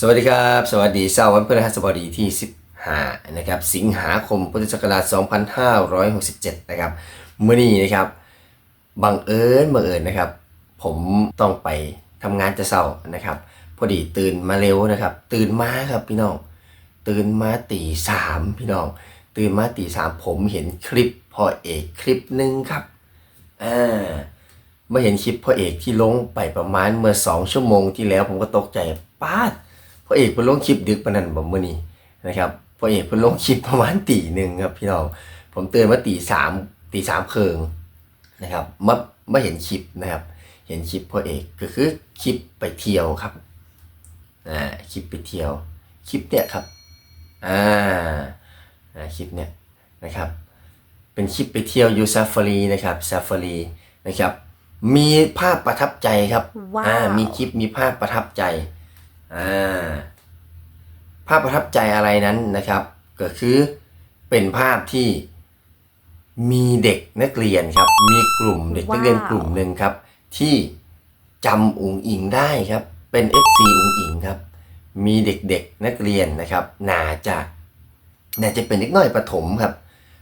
สวัสดีครับ สวัสดีเสาวันพฤหัสบดีที่ 15 นะครับ สิงหาคมพุทธศักราช 2567 นะครับเมื่อนี้นะครับบังเอิญบังเอิญนะครับ ผมต้องไปทำงานจะเศร้านะครับ พอดีตื่นมาเร็วนะครับ ตื่นมาครับพี่น้อง ตื่นมาตีสามพี่น้อง ตื่นมาตีสามผมเห็นคลิปพ่อเอกคลิปหนึ่งครับอ่าเมื่อเห็นคลิปพ่อเอกที่ลงไปประมาณเมื่อสองชั่วโมงที่แล้วผมก็ตกใจป้าด พ่อเอกเพิ่นลงคลิปดึกปานนั้นบ่มื้อนี้นะครับพ่อเอกเพิ่นลงคลิปประมาณตีหนึ่งครับพี่น้องผมตื่นมาตีสามตีสามครึ่งนะครับมามาเห็นคลิปนะครับ เห็นคลิปพ่อเอกก็คือคลิปไปเที่ยวครับอ่าคลิปไปเที่ยว คลิปเนี่ยครับอ่าอ่าคลิปเนี่ยนะครับเป็นคลิปไปเที่ยวยูซาฟารีนะครับซาฟารีนะครับ มีภาพประทับใจครับว้าวอ่ามีคลิปมีภาพประทับใจ อ่าภาพประทับใจอะไรนั้นนะครับ ก็คือเป็นภาพที่มีเด็กนักเรียนครับ มีกลุ่มเด็กนักเรียนว้าวกลุ่มหนึ่งครับ ที่จำอุ๋งอิงได้ครับ เป็น FC อุ๋งอิงครับ มีเด็กๆนักเรียนนะครับน่าจะน่าจะเป็นเด็กน้อยประถมครับ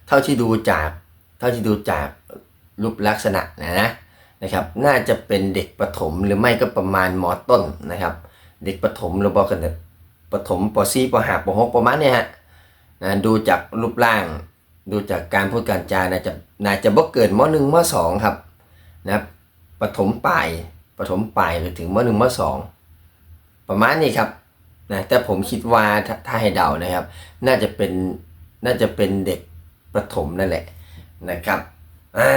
เท่าที่ดูจากเท่าที่ดูจากรูปลักษณะนะนะนะครับ น่าจะเป็นเด็กประถมหรือไม่ก็ประมาณมอต้นนะครับ เด็กประถมหรือบอกกันเนี่ประถมป .4 ป .5 ป .6 ประมาณเนี้ยฮะนะดูจากรูปร่าง ดูจากการพูดการจาน่าจะน่าจะบ่เกินม .1 ม .2 ครับนะครับประถมปลายประถมปลายหรือถึงม .1 ม .2 ประมาณนี้ครับนะแต่ผมคิดว่าถ้าถ้าให้เดานะครับ น่าจะเป็นน่าจะเป็นเด็กประถมนั่นแหละนะครับอ่า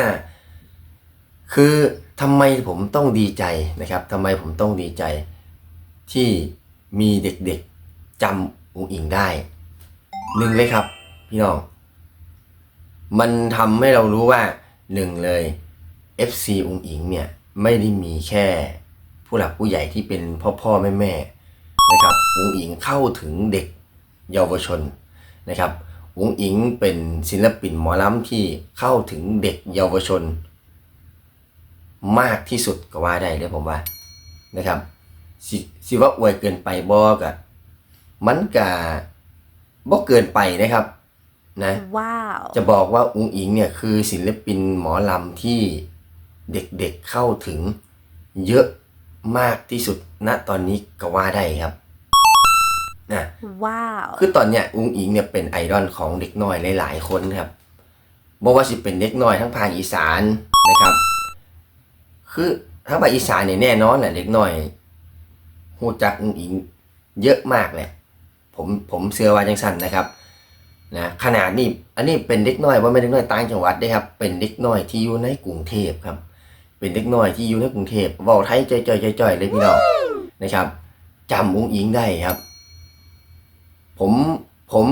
คือทำไมผมต้องดีใจนะครับทำไมผมต้องดีใจ ที่มีเด็กๆจำอุ๋งอิงได้หนึ่งเลยครับ พี่น้อง มันทำให้เรารู้ว่าหนึ่งเลย FC อุ๋งอิงเนี่ยไม่ได้มีแค่ผู้หลักผู้ใหญ่ที่เป็นพ่อพ่อแม่แม่นะครับอุ๋งอิงเข้าถึงเด็กเยาวชนนะครับอุ๋งอิงเป็นศิลปินหมอลำที่เข้าถึงเด็กเยาวชน มากที่สุดก็ว่าได้เลยผมว่านะครับ สิสิว่าอวยเกินไปบอกะมันกะบ่เกินไปนะครับ นะว้าวจะบอกว่าอุงอิงเนี่ยคือศิลปินหมอลำที่เด็กๆเข้าถึงเยอะมากที่สุดณตอนนี้ก็ว่าได้ครับนะว้าว คือตอนเนี้ยอุงอิงเนี่ยเป็นไอดอลของเด็กน้อยหลายๆคนครับบอกว่าสิเป็นเด็กน้อยทั้งภาคอีสานนะครับ คือทั้งภาคอีสานเนี่ยแน่นอนแหละเด็กน้อย หูจักอุงอิงเยอะมากแหละผมผมเชื่อว่าจังสันนะครับนะขนาดนี้อันนี้เป็นเด็กน้อยว่าไม่เด็กน้อยต่างจังหวัดได้ครับ เป็นเด็กน้อยที่อยู่ในกรุงเทพครับ เป็นเด็กน้อยที่อยู่ในกรุงเทพเว้าไทยจ่อยๆๆๆเลยพี่น้องนะครับจำอุ้งอิงได้ครับ ผมผม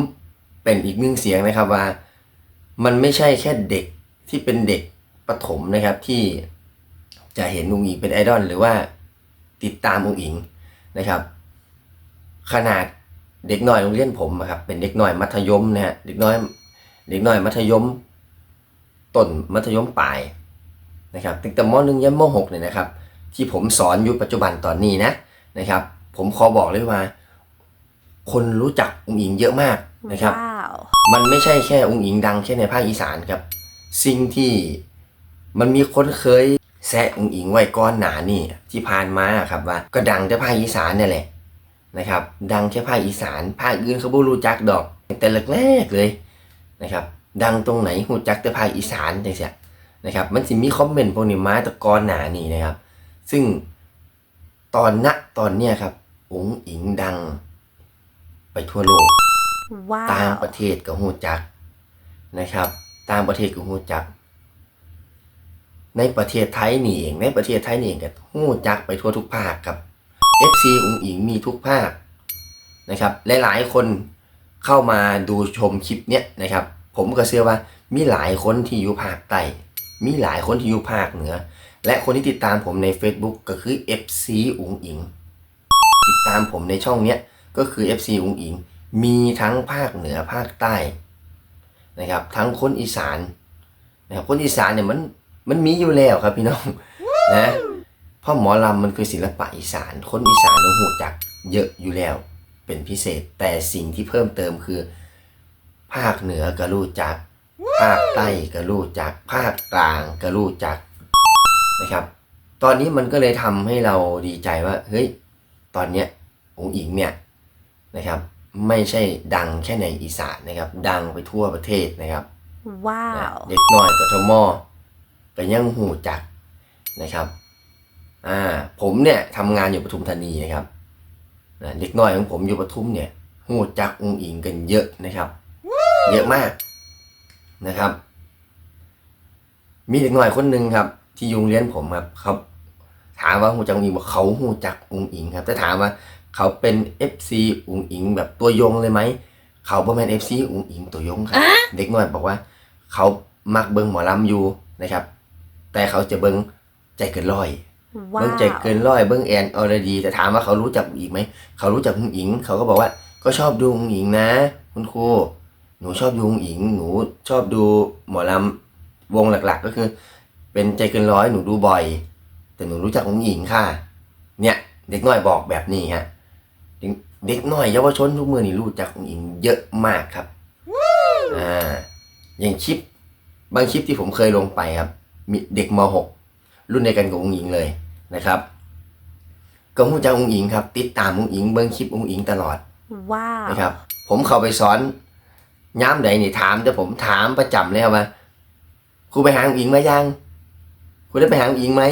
เป็นอีกหนึ่งเสียงนะครับว่า มันไม่ใช่แค่เด็กที่เป็นเด็กประถมนะครับที่จะเห็นอุ้งอิงเป็นไอดอลหรือว่าติดตามอุ้งอิง นะครับ ขนาดเด็กน้อยโรงเรียนผมอะครับเป็นเด็กน้อยมัธยมนะฮะเด็กน้อยเด็กน้อยมัธยมต้นมัธยมปลายนะครับตั้งแต่มหนึ่งยันมหกเนี่ยนะครับ ที่ผมสอนอยู่ปัจจุบันตอนนี้นะนะครับ ผมขอบอกเลยว่า คนรู้จักองค์อิงเยอะมากนะครับว้าวมันไม่ใช่แค่องค์อิงดังแค่ในภาคอีสานครับ สิ่งที่มันมีคนเคยแซะองค์อิงไว้ก้อนหนานี่ที่ผ่านมาครับว่า ก็ดังแต่ภาคอีสานนี่แหละนะครับ ดังแค่ภาคอีสาน ภาคอื่นเขาบ่รู้จักดอก แต่แรกๆเลยนะครับ ดังตรงไหนหูจักแต่ภาคอีสานจังซี่นะครับ มันสิมีคอมเมนต์พวกนี้มาแต่ก่อนหนานี่นะครับ ซึ่งตอนณตอนเนี้ยครับองค์อิงดัง ไปทั่วโลกว้าต่างวประเทศก็ฮู้จักนะครับต่างประเทศก็ฮู้จัก ในประเทศไทยนี่เอง ในประเทศไทยนี่เองก็ฮู้จักไปทั่วทุกภาคครับ FC อุ๋งอิงมีทุกภาคนะครับหลายๆคนเข้ามาดูชมคลิปเนี้ยนะครับ ผมก็เชื่อว่ามีหลายคนที่อยู่ภาคใต้มีหลายคนที่อยู่ภาคเหนือ และคนที่ติดตามผมใน Facebook ก็คือ FC อุ๋งอิง ติดตามผมในช่องเนี้ยก็คือ FC อุ๋งอิง มีทั้งภาคเหนือภาคใต้นะครับ ทั้งคนอีสานนะครับคนอีสานเนี่ยมัน มันมีอยู่แล้วครับพี่น้องนะเพราะหมอลำมันคือศิลปะอีสาน คนอีสานต้องหูจักเยอะอยู่แล้ว เป็นพิเศษแต่สิ่งที่เพิ่มเติมคือ ภาคเหนือก็รู้จัก ภาคใต้ก็รู้จัก ภาคกลางก็รู้จักนะครับ ตอนนี้มันก็เลยทำให้เราดีใจว่าเฮ้ยตอนเนี้ยองค์อิงเนี่ยนะครับ ไม่ใช่ดังแค่ในอีสานนะครับ ดังไปทั่วประเทศนะครับนะ Wow. เด็กน้อยกทม ก็ยังหูจักนะครับอ่าผมเนี่ยทำงานอยู่ปทุมธานีนะครับนะเด็กน้อยของผมอยู่ปทุมเนี่ยหูจักองค์อิงกันเยอะนะครับ เยอะมากนะครับ มีเด็กน้อยคนหนึ่งครับ ที่อยุงเรียนผมครับเขาถามว่าหูจักองค์อิงบอกเขาหูจักองค์อิงครับแต่ถามว่าเขาเป็น FC องค์อิง แบบตัวยงเลยไหมเขาบ่แม่น FC องค์อิงตัวยงครับ เด็กน้อยบอกว่า เขามักเบิงหมอลำอยู่นะครับ แต่เขาจะเบิงใจเกินร้อยเบิงใจเกิ Wow. นร้อยเบิงแอนอรดีแต่ถามว่าเขารู้จักอีกไหมเขารู้จักคุณอิง เขาก็บอกว่าก็ชอบดูคุณอิงนะ คุณครูหนูชอบดูคุณอิง หนูชอบดูหมอลำวงหลักๆ ก็คือ เป็นใจเกินร้อยหนูดูบ่อย แต่หนูรู้จักคุณอิงค่ะ เนี่ยเด็กน้อยบอกแบบนี้ฮะเด็กเด็กน้อยเยาวชนทุกมือนี่รู้จักคุณอิงเยอะมากครับอ่าอย่างคลิปบางคลิปที่ผมเคยลงไปครับ มีเด็กม .6 รุ่นเดียวกันกับองค์อิงเลยนะครับ ก็หูจักองค์อิงครับ ติดตามองค์อิงเบิ้งคลิปองค์อิงตลอด Wow. นะครับ ผมเข้าไปสอนย้ำใดนี่ถามแต่ผมถามประจำเลยครับว่าครูไปหาองค์อิงมายังครูได้ไปหาองค์อิงไหม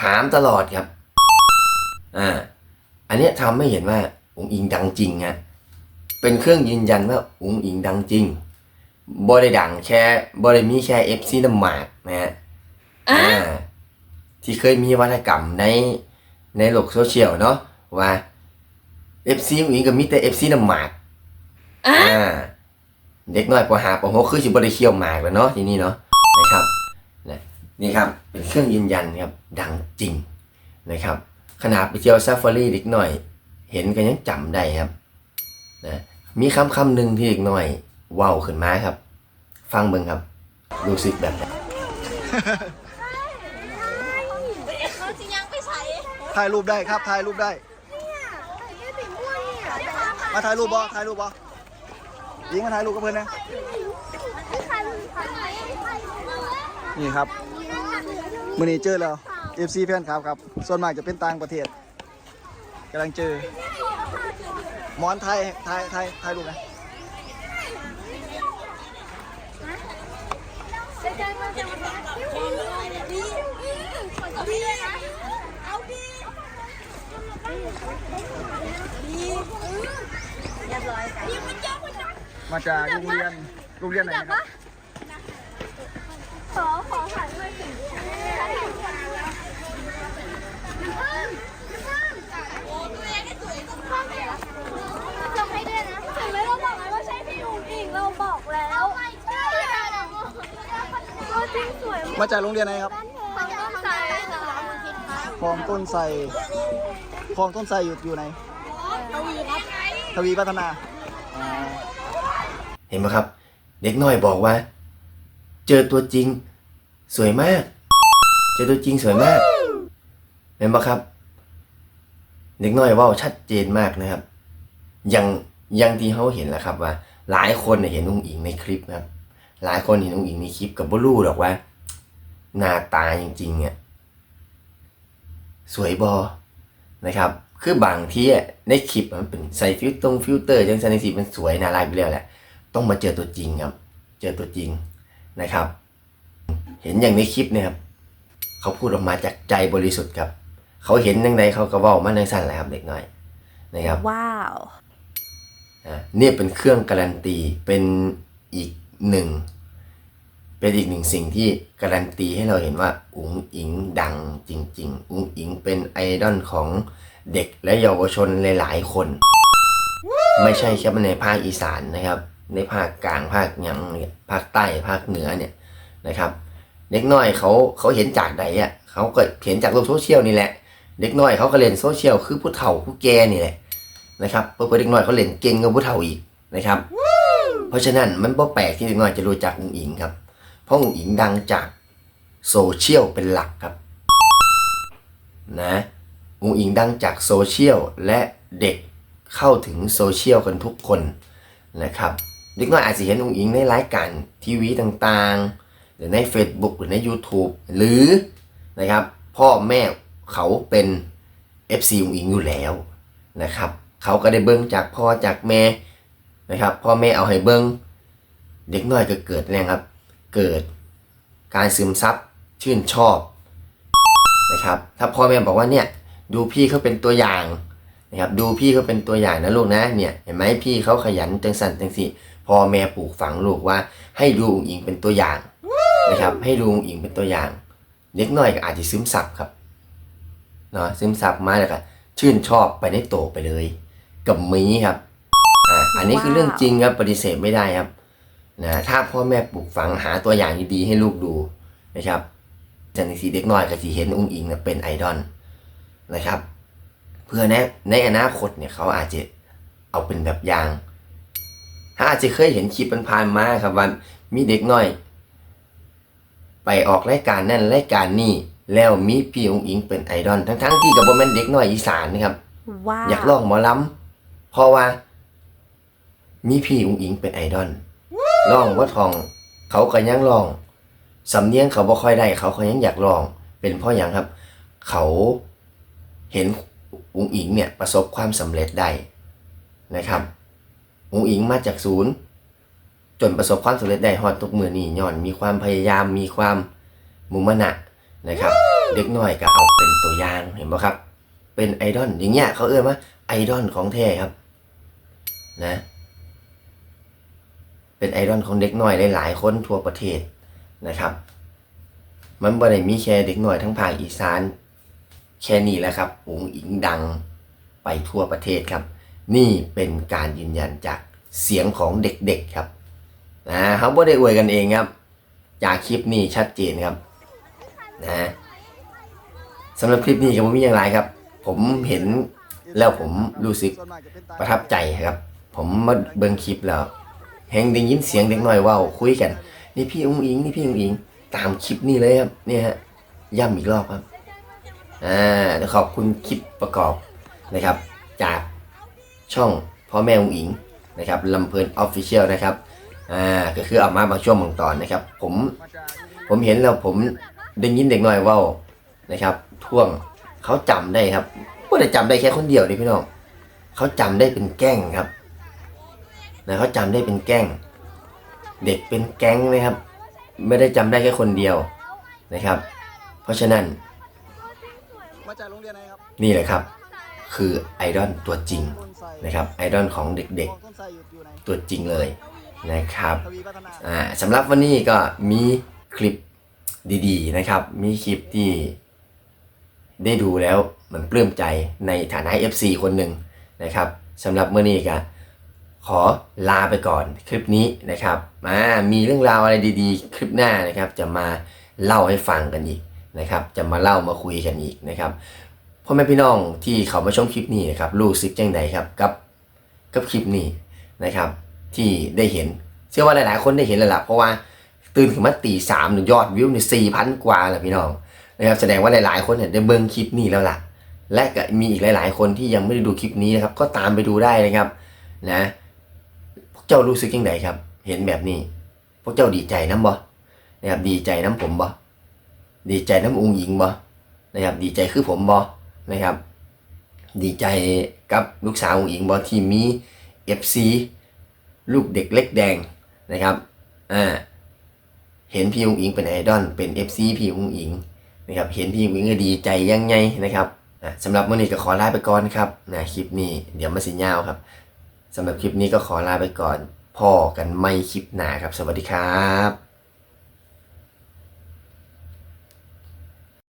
ถามตลอดครับอ่าอันเนี้ยทำให้เห็นว่าองค์อิงดังจริงฮะเป็นเครื่องยืนยันว่าองค์อิงดังจริง บ่ได้ดังแค่บ่ได้มีแค่ FC น้ำหมากนะฮะอ่าที่เคยมีวัฒกรรมในในโลกโซเชียลเนาะว่า FC อุ้งอิงก็มีแต่ FC น้ำหมากอ่าเด็กน้อยปหาปหกคือสิบ่ได้เคี่ยวหมากแล้วเนาะทีนี้เนาะนะครับนะนี่ครับเป็นเครื่องยืนยันครับดังจริงนะครับขนาดไปเที่ยวซาฟารีเด็กน้อย เห็นกันยังจำได้ครับนะมีคำคำหนึ่งที่เด็กน้อยเว้าขึ้นมาครับ ฟังเบิ่งครับ รู้สึกแบบไหนเราจะยังไปใช้ถ่ายรูปได้ครับถ่ายรูปได้ไม่สีม่วงเนี่ยมาถ่ายรูปบ่ถ่ายรูปบ่ยิงมาถ่ายรูปกับเพื่อนนะไม่ใช่ทำไมนี่ครับมื่อนี้เจอแล้ว FC แฟนครับครับ ส่วนมากจะเป็นต่างประเทศกำลังเจอหมอนไทยไทยไทยไทยรูปนะจะเจอมาจะมาดีดีนะเอาดีดี เรียบร้อยค่ะดีมันเยอะมันจังมาจากโรงเรียนโรงเรียนไหนนะครับ ขอขอถ่ายด้วยสิจำให้ด้วยนะถึงแม้เราบอกแล้วว่าใช่พี่อุ๋งอิงเราบอกแล้วตัวจริงสวยมาจากโรงเรียนไหนครับของต้นไทรค่ะคลองต้นไทร คลองต้นไทรอยู่อยู่ไหนทวีครับทวีพัฒนาอ่าเห็นไหมครับ เด็กน้อยบอกว่า เจอตัวจริง สวยมาก เจอตัวจริงสวยมาก เห็นไหมครับ เด็กน้อยเว่าชัดเจนมากนะครับ ยังยังที่เขาเห็นแหละครับว่า หลายคนเนี่ยเห็นองค์อิงในคลิปนะครับ หลายคนเห็นองค์อิงในคลิปกับบลูหรอกว่า หน้าตาจริงๆเนี่ยสวยบอ นะครับ คือบางที่อะในคลิปมันเป็นใส่ฟิลตรงฟิลเตอร์จังสันในสีมันสวยน่ารักอยู่แล้วแหละ ต้องมาเจอตัวจริงครับ เจอตัวจริงนะครับ เห็นอย่างในคลิปเนี่ยครับเขาพูดออกมาจากใจบริสุทธิ์ครับ เขาเห็นยังไงเขาก็เว่ามาในสั่นแหละครับเด็กน้อยนะครับ Wow. อ่าเนี่ยเป็นเครื่องการันตีเป็นอีกหนึ่ง เป็นอีกหนึ่งสิ่งที่การันตีให้เราเห็นว่า อุ๋งอิงดังจริง ๆ อุ๋งอิงเป็นไอดอลของเด็กและเยาวชนหลายๆคน ไม่ใช่แค่ในภาคอีสานนะครับ ในภาคกลางภาคหยังเนี่ยภาคใต้ภาคเหนือเนี่ยนะครับเด็กน้อยเขาเขาเห็นจากใดอะเขาก็เห็นจากโลกโซเชียลนี่แหละ เด็กน้อยเขาก็เล่นโซเชียลคือผู้เฒ่าผู้แก่นี่แหละนะครับเพื่อเด็กน้อยเขาเล่นเก่งกว่าผู้เฒ่าอีกนะครับ เพราะฉะนั้นมันบ่แปลกที่เด็กน้อยจะรู้จักอุ๋งอิงครับ เพราะอุ๋งอิงดังจากโซเชียลเป็นหลักครับนะอุงอิงดังจากโซเชียลและเด็กเข้าถึงโซเชียลกันทุกคนนะครับเด็กน้อยอาจจะเห็นองอิงในรายการทีวีต่างๆ หรือใน Facebook หรือใน YouTube หรือนะครับพ่อแม่เขาเป็น FC องอิงอยู่แล้วนะครับเขาก็ได้เบิ้งจากพ่อจากแม่นะครับพ่อแม่เอาให้เบิ้งเด็กน้อยก็เกิดแรงครับ เกิดการซึมซับชื่นชอบนะครับ ถ้าพ่อแม่บอกว่าเนี่ยดูพี่เขาเป็นตัวอย่างนะครับดูพี่เขาเป็นตัวอย่างนะลูกนะเนี่ยเห็นไหมพี่เขาขยันจังสันจังสิพ่อแม่ปลูกฝังลูกว่า ให้ดูอุ๋งอิงเป็นตัวอย่างนะครับ ให้ดูอุ๋งอิงเป็นตัวอย่างเด็กน้อยก็อาจจะซึมซับครับเนาะซึมซับมาแล้วก็ชื่นชอบไปในโตไปเลย กับมีครับอ่าอันนี้คือเรื่องจริงครับปฏิเสธไม่ได้ครับ นะถ้าพ่อแม่ปลูกฝังหาตัวอย่างดีๆให้ลูกดูนะครับจันทร์สีเด็กน้อยก็จะเห็นอุ้งอิงนะเป็นไอดอลนะครับ เพื่อในในอนาคตเนี่ยเขาอาจจะเอาเป็นแบบอย่างถ้าอาจจะเคยเห็นคลิปมันผ่านๆมาครับว่ามีเด็กน้อย ไปออกรายการนั่นรายการนี่แล้วมีพี่องอิงเป็นไอดอลทั้งๆที่กับโมเมนเด็กน้อยอีสานนะครับว้าวอยากลองหมอลำเพราะว่า มีพี่องอิงเป็นไอดอล ลองว่าทอง เขาก็ยังลองสำเนียงเขาบ่ค่อยได้ เขาก็ยังอยากลอง เป็นเพราะอย่างครับ เขาเห็นองอิงเนี่ยประสบความสำเร็จได้นะครับองอิงมาจากศูนย์ จนประสบความสำเร็จได้ฮอดทุกมือนี่ย้อนมีความพยายามมีความมุมานะนะครับ เด็กน้อยก็เอาเป็นตัวอย่างเห็นไหมครับ เป็นไอดอลอย่างเงี้ยเขาเอ่ยว่าไอดอลของแท้ครับ นะ เป็นไอดอลของเด็กน้อยหลายๆคนทั่วประเทศนะครับ มันบ่ได้มีแค่เด็กน้อยทั้งภาคอีสาน แค่นี้แหละครับอุ๋งอิงดังไปทั่วประเทศครับ นี่เป็นการยืนยันจากเสียงของเด็กๆครับนะเขาบ่ได้อวยกันเองครับ จากคลิปนี้ชัดเจนครับนะสำหรับคลิปนี้ก็บ่มีอย่างไรครับ ผมเห็นแล้วผมรู้สึกส่วนมากจะเป็นต่างประทับใจครับ ผมมาเบิ่งคลิปแล้ว แฮงได้ยินเสียงเด็กน้อยว้าคุยกัน นี่พี่อุ้งอิงนี่พี่อุ้งอิง ตามคลิปนี้เลยครับเนี่ยฮะย้ำอีกรอบครับอ่าเดี๋ยวขอบคุณคลิปประกอบนะครับ จากช่องพ่อแม่อุ้งอิงนะครับลำเพลินออฟฟิเชียลนะครับอ่าก็คือเอามาบางช่วงบางตอนนะครับ ผมผมเห็นแล้วผมได้ยินเด็กน้อยว้านะครับท่วงเขาจำได้ครับว่ได้จำได้แค่คนเดียวนี่พี่น้องเขาจำได้เป็นแกล้งครับ นะเขาจำได้เป็นแกล้งเด็กเป็นแก๊งนะครับ ไม่ได้จำได้แค่คนเดียวนะครับ เพราะฉะนั้นมาจากโรงเรียนไหนครับนี่แหละครับ คือไอดอลตัวจริงต้นไทรนะครับไอดอลของเด็กต้นไทรอยู่อยู่ไหนๆตัวจริงเลยนะครับทวีพัฒนาอ่าสำหรับวันนี้ก็มีคลิปดีๆนะครับ มีคลิปที่ได้ดูแล้วมันปลื้มใจในฐานะ FC คนหนึ่งนะครับสำหรับเมื่อนี้ก็ ขอลาไปก่อนคลิปนี้นะครับมามีเรื่องราวอะไรดีๆ คลิปหน้านะครับ จะมาเล่าให้ฟังกันอีกนะครับ จะมาเล่ามาคุยกันอีกนะครับพ่อแม่พี่น้องที่เขามาชมคลิปนี้นะครับรู้สึกจังไดครับกับกับคลิปนี้นะครับ ที่ได้เห็นเชื่อว่าหลายๆ คนได้เห็นแล้วล่ะเพราะว่าตื่นขึ้นมาตีสามหนึ่งยอดวิวในสี่พันกว่าแหละพี่น้องนะครับแสดงว่าหลายๆ คนเนี่ยได้เบิ่งคลิปนี้แล้วล่ะ และก็มีอีกหลาย ๆ คนที่ยังไม่ได้ดูคลิปนี้นะครับ ก็ตามไปดูได้นะครับนะ เจ้ารู้สึกยังไงครับ เห็นแบบนี้ พวกเจ้าดีใจน้ำบ่นะครับดีใจน้ำผมบ่ดีใจน้ำองค์หญิงบ่นะครับดีใจคือผมบ่นะครับ ดีใจกับลูกสาวองค์หญิงบ่ที่มี FC ลูกเด็กเล็กแดงนะครับอ่าเห็นพี่อุงอิงเป็นไอดอลเป็น FC พี่อุงอิงนะครับเห็นพี่อุงอิงก็ดีใจยังไงนะครับสำหรับวันนี้ก็ขอลาไปก่อนครับนะคลิปนี้เดี๋ยวมาสิยาวครับ สำหรับคลิปนี้ก็ขอลาไปก่อนพ่อกันไม่คลิปหนาครับ สวัสดีครับ